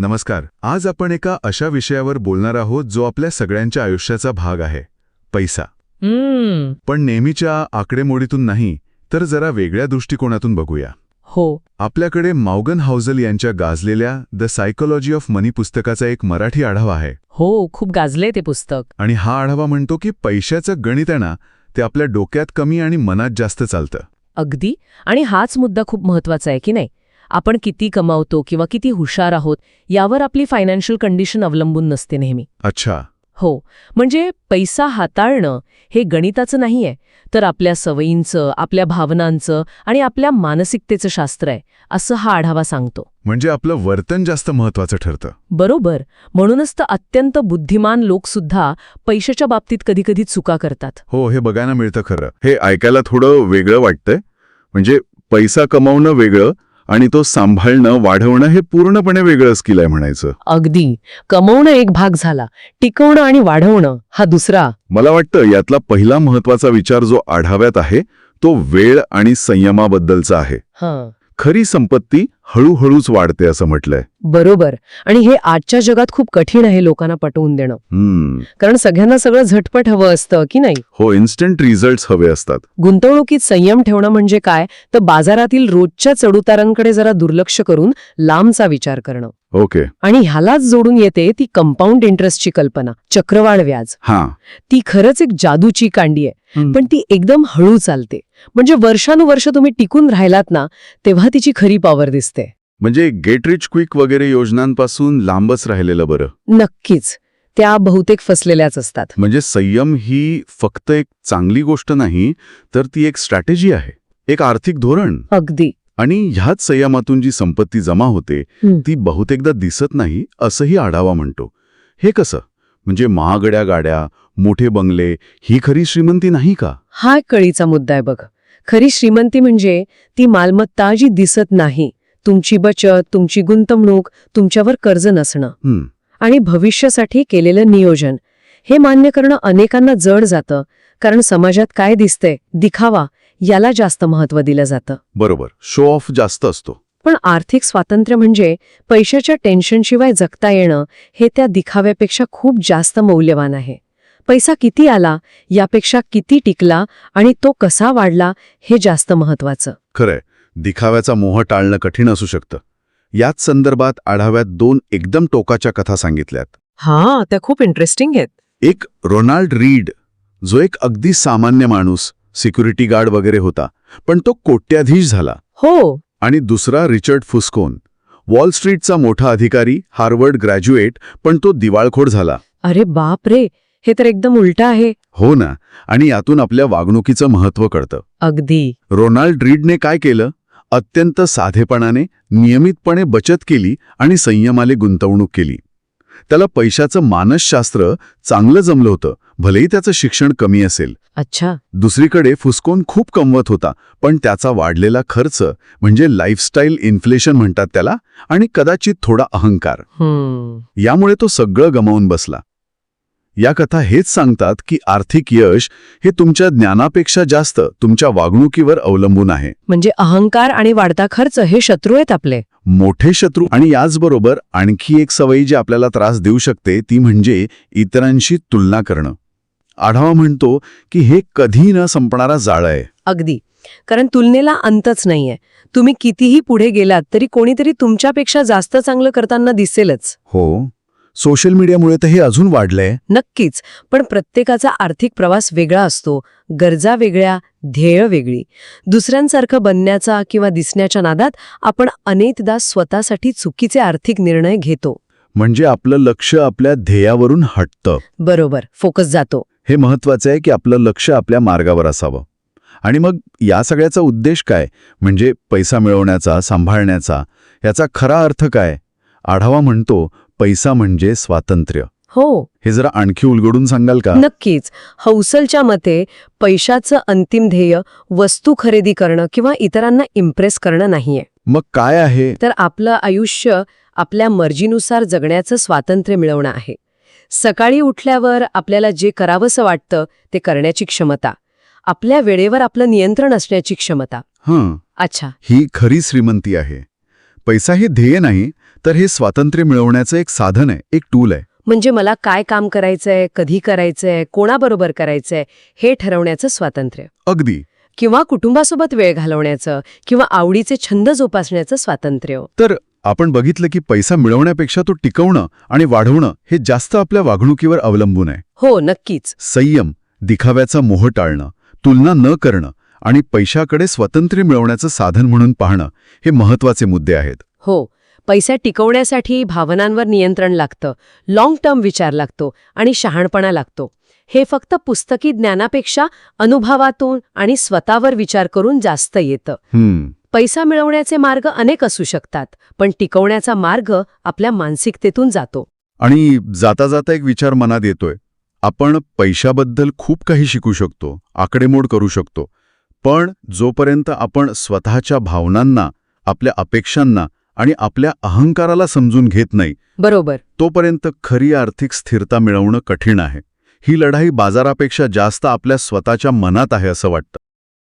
नमस्कार आज आपण एका अशा विषयावर बोलणार आहोत जो आपल्या सगळ्यांच्या आयुष्याचा भाग आहे पैसा. हम्म. पण नेहमीच्या आकडेमोडीतून नाही तर जरा वेगळ्या दृष्टिकोनातून बघूया. हो. आपल्याकडे मॉगन हाऊजल यांच्या गाजलेल्या द सायकोलॉजी ऑफ मनी पुस्तकाचा एक मराठी आढावा आहे. हो खूप गाजले ते पुस्तक. आणि हा आढावा म्हणतो की पैशाचं गणित आहे ना ते आपल्या डोक्यात कमी आणि मनात जास्त चालतं. अगदी. आणि हाच मुद्दा खूप महत्त्वाचा आहे की नाही? आपण किती कमावतो किंवा किती हुशार आहोत यावर आपली फायनान्शियल कंडिशन अवलंबून नसते नेहमी. अच्छा. हो. म्हणजे पैसा हाताळणं हे गणिताचं नाहीये. तर आपल्या सवयींचं आपल्या भावनांचं आणि आपल्या मानसिकतेचं शास्त्र आहे असं हा आढावा सांगतो. म्हणजे आपलं वर्तन जास्त महत्वाचं ठरतं. बरोबर. म्हणूनच तर अत्यंत बुद्धिमान लोकसुद्धा पैशाच्या बाबतीत कधीकधी चुका करतात. हो हे बघायला मिळतं खरं. हे ऐकायला थोडं वेगळं वाटतंय. म्हणजे पैसा कमावणं वेगळं आणि तो सांभाळणं वाढवणं हे पूर्णपणे वेगळं स्किल आहे म्हणायचं. अगदी. कमवणं एक भाग झाला. टिकवणं आणि वाढवणं हा दुसरा. मला वाटतं यातला पहिला महत्त्वाचा विचार जो आढाव्यात आहे तो वेळ आणि संयमाबद्दलचा आहे. हां. खरी संपत्ती हळूहळूच वाढते असं म्हटलंय. बरोबर. आणि हे आजच्या जगात खूप कठीण आहे लोकांना पटवून देणं. कारण सगळ्यांना सगळं झटपट हवं असतं की नाही? हो इन्स्टंट रिझल्ट हवे असतात. गुंतवणुकीत संयम ठेवणं म्हणजे काय? तर बाजारातील रोजच्या चढउतारांकडे जरा दुर्लक्ष करून लांबचा विचार करणं. ओके. आणि ह्यालाच जोडून येते ती कंपाऊंड इंटरेस्टची कल्पना चक्रवाढ व्याज. हा. ती खरंच एक जादूची कांडी आहे. पण ती एकदम हळू चालते. म्हणजे वर्षानुवर्ष तुम्ही टिकून राहिलात ना तेव्हा तिची खरी पॉवर दिसते. म्हणजे गेट रिच क्विक वगैरे योजनांपासून लांबच राहिलेलं बरं. नक्कीच. त्या बहुतेक फसलेल्याच असतात. म्हणजे संयम ही फक्त एक चांगली गोष्ट नाही तर ती एक स्ट्रॅटेजी आहे. एक आर्थिक धोरण. अगदी. आणि ह्याच संयमातून जी संपत्ती जमा होते. ती बहुतेकदा दिसत नाही असंही आढावा म्हणतो. हे कसं? म्हणजे महागड्या गाड्या मोठे बंगले ही खरी श्रीमंती नाही का? हा कळीचा मुद्दा आहे बघ. खरी श्रीमंती म्हणजे ती मालमत्ता जी दिसत नाही तुमची बचत तुमची गुंतवणूक तुमच्यावर कर्ज नसणं. आणि भविष्यासाठी केलेलं नियोजन. हे मान्य करणं अनेकांना जड जातं कारण समाजात काय दिसतंय दिखावा याला जास्त महत्त्व दिलं जातं. बरोबर. शो ऑफ जास्त असतो. पण आर्थिक स्वातंत्र्य म्हणजे पैशाच्या टेन्शनशिवाय जगता येणं हे त्या दिखाव्यापेक्षा खूप जास्त मौल्यवान आहे. पैसा किती आला यापेक्षा किती टिकला आणि तो कसा वाढला हे जास्त महत्वाचं खरंय. दिखाव्याचा मोह टाळणं कठीण असू शकतं. याच संदर्भात आढाव्यात दोन एकदम टोकाच्या कथा सांगितल्यात. हा त्या खूप इंटरेस्टिंग आहेत. एक रोनाल्ड रीड जो एक अगदी सामान्य माणूस सिक्युरिटी गार्ड वगैरे होता पण तो कोट्याधीश झाला. हो. आणि दुसरा रिचर्ड फुस्कोन वॉल स्ट्रीटचा मोठा अधिकारी हार्वर्ड ग्रॅज्युएट पण तो दिवाळखोर झाला. अरे बाप रे हे तर एकदम उलट आहे. हो ना आणि यातून आपल्या वागणुकीचं महत्त्व कळतं. अगदी. रोनाल्ड रीडने काय केलं? अत्यंत साधेपणाने नियमितपणे बचत केली आणि संयमाले गुंतवणूक केली. त्याला पैशाचं मानसशास्त्र चांगलं जमलं होतं भलेही त्याचं शिक्षण कमी असेल. अच्छा. दुसरीकडे फुस्कोन खूप कमवत होता पण त्याचा वाढलेला खर्च म्हणजे लाईफस्टाईल इन्फ्लेशन म्हणतात त्याला आणि कदाचित थोडा अहंकार. यामुळे तो सगळं गमावून बसला. या कथा हेच सांगतात की आर्थिक यश हे तुमच्या ज्ञानापेक्षा जास्त तुमच्या वागणुकीवर अवलंबून आहे. म्हणजे अहंकार आणि वाढता खर्च हे शत्रू आहेत आपले. मोठे शत्रू आणि याचबरोबर आणखी एक सवयी जी आपल्याला त्रास देऊ शकते ती म्हणजे इतरांशी तुलना करणं. आढावा म्हणतो की हे कधी न संपणारा जाळं आहे. अगदी. कारण तुलनेला अंतच नाहीये. तुम्ही कितीही पुढे गेलात तरी कोणीतरी तुमच्यापेक्षा जास्त चांगलं करताना दिसेलच. हो. सोशल मीडियामुळे तर हे अजून वाढलंय. नक्कीच. पण प्रत्येकाचा आर्थिक प्रवास वेगळा असतो. गरजा वेगळ्या ध्येय वेगळी. दुसऱ्यांसारखं बनण्याचा किंवा दिसण्याच्या नादात आपण अनेकदा स्वतःसाठी चुकीचे आर्थिक निर्णय घेतो. म्हणजे आपलं लक्ष आपल्या ध्येयावरून हटतं. बरोबर. फोकस जातो. हे महत्वाचं आहे की आपलं लक्ष आपल्या मार्गावर असावं. आणि मग या सगळ्याचा उद्देश काय? म्हणजे पैसा मिळवण्याचा सांभाळण्याचा. याचा खरा अर्थ काय? आढावा म्हणतो पैसा म्हणजे स्वातंत्र्य. हो. हे जरा आणखी उलगडून सांगाल का? नक्कीच. हौसलच्या मते पैशाचं अंतिम ध्येय वस्तू खरेदी करणं किंवा इतरांना इम्प्रेस करणं नाहीये. मग काय आहे? तर आपलं आयुष्य आपल्या मर्जीनुसार जगण्याचं स्वातंत्र्य मिळवणं आहे. सकाळी उठल्यावर आपल्याला जे करावंसं वाटतं ते करण्याची क्षमता. आपल्या वेळेवर आपलं नियंत्रण असण्याची क्षमता. हं. अच्छा. ही खरी श्रीमंती आहे. पैसा हे ध्येय नाही तर हे स्वातंत्र्य मिळवण्याचं एक साधन आहे एक टूल आहे. म्हणजे मला काय काम करायचंय कधी करायचंय कोणाबरोबर करायचंय हे ठरवण्याचं स्वातंत्र्य. अगदी. किंवा कुटुंबासोबत वेळ घालवण्याचं किंवा आवडीचे छंद जोपासण्याचं स्वातंत्र्य. तर आपण बघितलं की पैसा मिळवण्यापेक्षा तो टिकवणं आणि वाढवणं हे जास्त आपल्या वागणुकीवर अवलंबून आहे. हो नक्कीच. संयम दिखाव्याचा मोह टाळणं तुलना न करणं आणि पैशाकडे स्वातंत्र्य मिळवण्याचं साधन म्हणून पाहणं हे महत्त्वाचे मुद्दे आहेत. हो पैसा टिकवण्यासाठी भावनांवर नियंत्रण लागतं लाँग टर्म विचार लागतो आणि शहाणपणा लागतो. हे फक्त पुस्तकी ज्ञानापेक्षा अनुभवातून आणि स्वतःवर विचार करून जास्त येतं. पैसा मिळवण्याचे मार्ग अनेक असू शकतात पण टिकवण्याचा मार्ग आपल्या मानसिकतेतून जातो. आणि जाता जाता एक विचार मनात येतोय. आपण पैशाबद्दल खूप काही शिकू शकतो आकडेमोड करू शकतो पण जोपर्यंत आपण स्वतःच्या भावनांना आपल्या अपेक्षांना आणि आपल्या अहंकाराला समजून घेत नाही बरोबर. तोपर्यंत खरी आर्थिक स्थिरता मिळवणं कठीण आहे. ही लढाई बाजारापेक्षा जास्त आपल्या स्वतःच्या मनात आहे असं वाटतं.